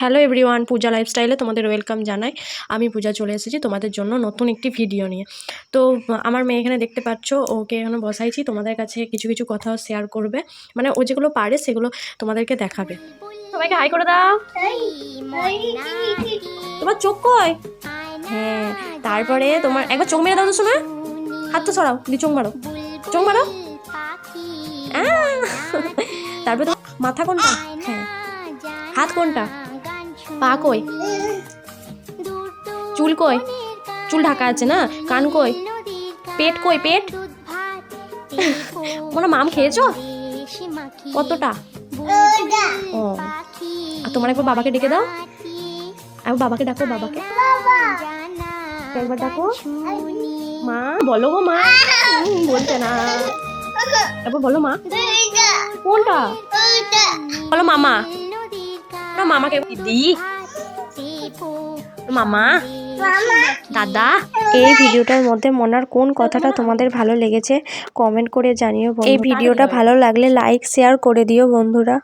Hello everyone পূজা লাইফস্টাইলে তোমাদের welcome জানাই। আমি পূজা চলে এসেছি তোমাদের জন্য নতুন একটি ভিডিও নিয়ে। তো, আমার মেয়ে এখানে দেখতে পাচ্ছ, ওকে এখানে বসাইছি, তোমাদের কাছে কিছু কিছু কথাও শেয়ার করবে। মানে ও যেগুলো পারে, সেগুলো তোমাদেরকে দেখাবে। সবাইকে হাই করে দাও। তোমার চোখ কয় হ্যাঁ তারপরে তোমার, একবার চোখ মেরে দাও তো শোনা। হাত তো সরাও দি চোখ মারো। চোখ মারো! তারপরে মাথা কোনটা? হ্যাঁ। হাত কোনটা? পা কই? চুল কই? চুল ঢাকা আছে না? কান কই? পেট কই? পেট? মনে মাম খেয়েছো? কতটা? ও। আর তোমার একবার বাবাকে ডেকে দাও। একবার বাবাকে ডাকো, বাবাকে। একবার ডাকো। মা, বলো গো মা। বলছে না। একবার বলো মা। কোনটা? বলো মামা। না মামাকে দিদি মামা দাদা এই ভিডিওটার মধ্যে মনার কোন কথাটা তোমাদের ভালো লেগেছে কমেন্ট করে জানিও এই ভিডিওটা ভালো লাগলে লাইক শেয়ার করে দিও বন্ধুরা।